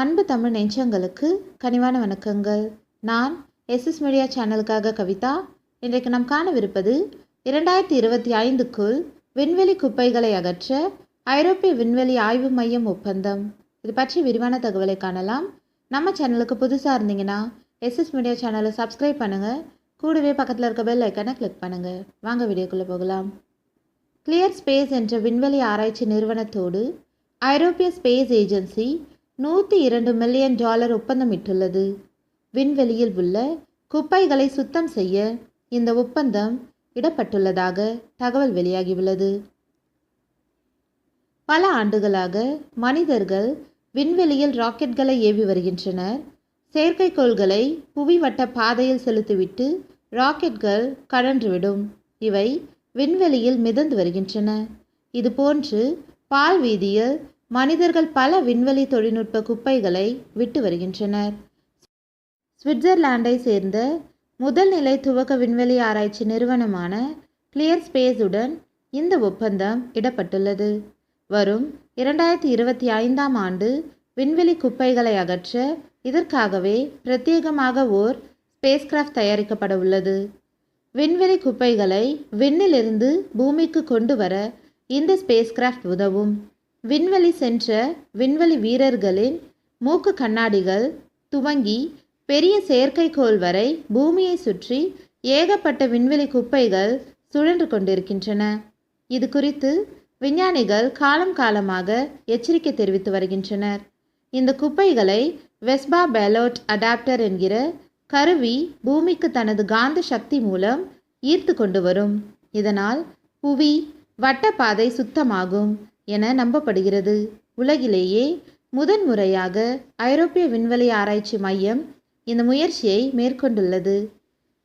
அன்பு தமிழ் நெஞ்சங்களுக்கு கனிவான வணக்கங்கள். நான் எஸ்எஸ் மீடியா சேனலுக்காக கவிதா. இன்றைக்கு நாம் காணவிருப்பது இரண்டாயிரத்தி இருபத்தி ஐந்துக்குள் விண்வெளி குப்பைகளை அகற்ற ஐரோப்பிய விண்வெளி ஆய்வு மையம் ஒப்பந்தம். இது பற்றி விரிவான தகவலை காணலாம். நம்ம சேனலுக்கு புதுசாக இருந்தீங்கன்னா எஸ்எஸ் மீடியா சேனலை சப்ஸ்கிரைப் பண்ணுங்கள் கூடவே பக்கத்தில் இருக்க பெல் ஐக்கனை கிளிக் பண்ணுங்கள் வாங்க வீடியோக்குள்ளே போகலாம். கிளியர் ஸ்பேஸ் என்ற விண்வெளி ஆராய்ச்சி நிறுவனத்தோடு ஐரோப்பிய ஸ்பேஸ் ஏஜென்சி நூற்றி இரண்டு மில்லியன் டாலர் ஒப்பந்தமிட்டுள்ளது. விண்வெளியில் உள்ள குப்பைகளை சுத்தம் செய்ய இந்த ஒப்பந்தம் இடப்பட்டுள்ளதாக தகவல் வெளியாகியுள்ளது. பல ஆண்டுகளாக மனிதர்கள் விண்வெளியில் ராக்கெட்களை ஏவி வருகின்றனர். செயற்கைக்கோள்களை புவி வட்ட பாதையில் செலுத்திவிட்டு ராக்கெட்கள் கடன்றுவிடும் இவை விண்வெளியில் மிதந்து வருகின்றன. இதுபோன்று பால் வீதியில் மனிதர்கள் பல விண்வெளி தொழில்நுட்ப குப்பைகளை விட்டு வருகின்றனர். சுவிட்சர்லாண்டை சேர்ந்த முதல் நிலை துவக்க விண்வெளி ஆராய்ச்சி நிறுவனமான கிளியர் ஸ்பேஸுடன் இந்த ஒப்பந்தம் இடப்பட்டுள்ளது. வரும் இரண்டாயிரத்தி இருபத்தி ஐந்தாம் ஆண்டு விண்வெளி குப்பைகளை அகற்ற இதற்காகவே பிரத்யேகமாக ஓர் ஸ்பேஸ்கிராஃப்ட் தயாரிக்கப்பட உள்ளது. விண்வெளி குப்பைகளை விண்ணிலிருந்து பூமிக்கு கொண்டு வர இந்த ஸ்பேஸ்கிராஃப்ட் உதவும். விண்வெளி சென்ற விண்வெளி வீரர்களின் மூக்கு கண்ணாடிகள் துவங்கி பெரிய செயற்கைக்கோள் வரை பூமியை சுற்றி ஏகப்பட்ட விண்வெளி குப்பைகள் சுழன்று கொண்டிருக்கின்றன. இது குறித்து விஞ்ஞானிகள் காலம் காலமாக எச்சரிக்கை தெரிவித்து வருகின்றனர். இந்த குப்பைகளை வெஸ்பா பெலோட் அடாப்டர் என்கிற கருவி பூமிக்கு தனது காந்த சக்தி மூலம் ஈர்த்து கொண்டு வரும். இதனால் புவி வட்டப்பாதை சுத்தமாகும். என நம்பப்படுகிறது. உலகிலேயே முதன்முறையாக ஐரோப்பிய விண்வெளி ஆராய்ச்சி மையம் இந்த முயற்சியை மேற்கொண்டுள்ளது.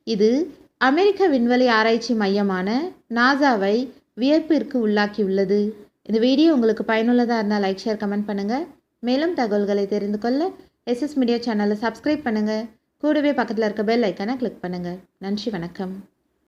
இது அமெரிக்க விண்வெளி ஆராய்ச்சி மையமான நாசாவை வியப்பிற்கு உள்ளாக்கியுள்ளது. இந்த வீடியோ உங்களுக்கு பயனுள்ளதாக இருந்தால் லைக் ஷேர் கமெண்ட் பண்ணுங்கள் மேலும் தகவல்களை தெரிந்து கொள்ள எஸ்எஸ் மீடியா சேனலை சப்ஸ்கிரைப் பண்ணுங்கள் கூடவே பக்கத்தில் இருக்க பெல் ஐக்கனை கிளிக் பண்ணுங்கள் நன்றி வணக்கம்.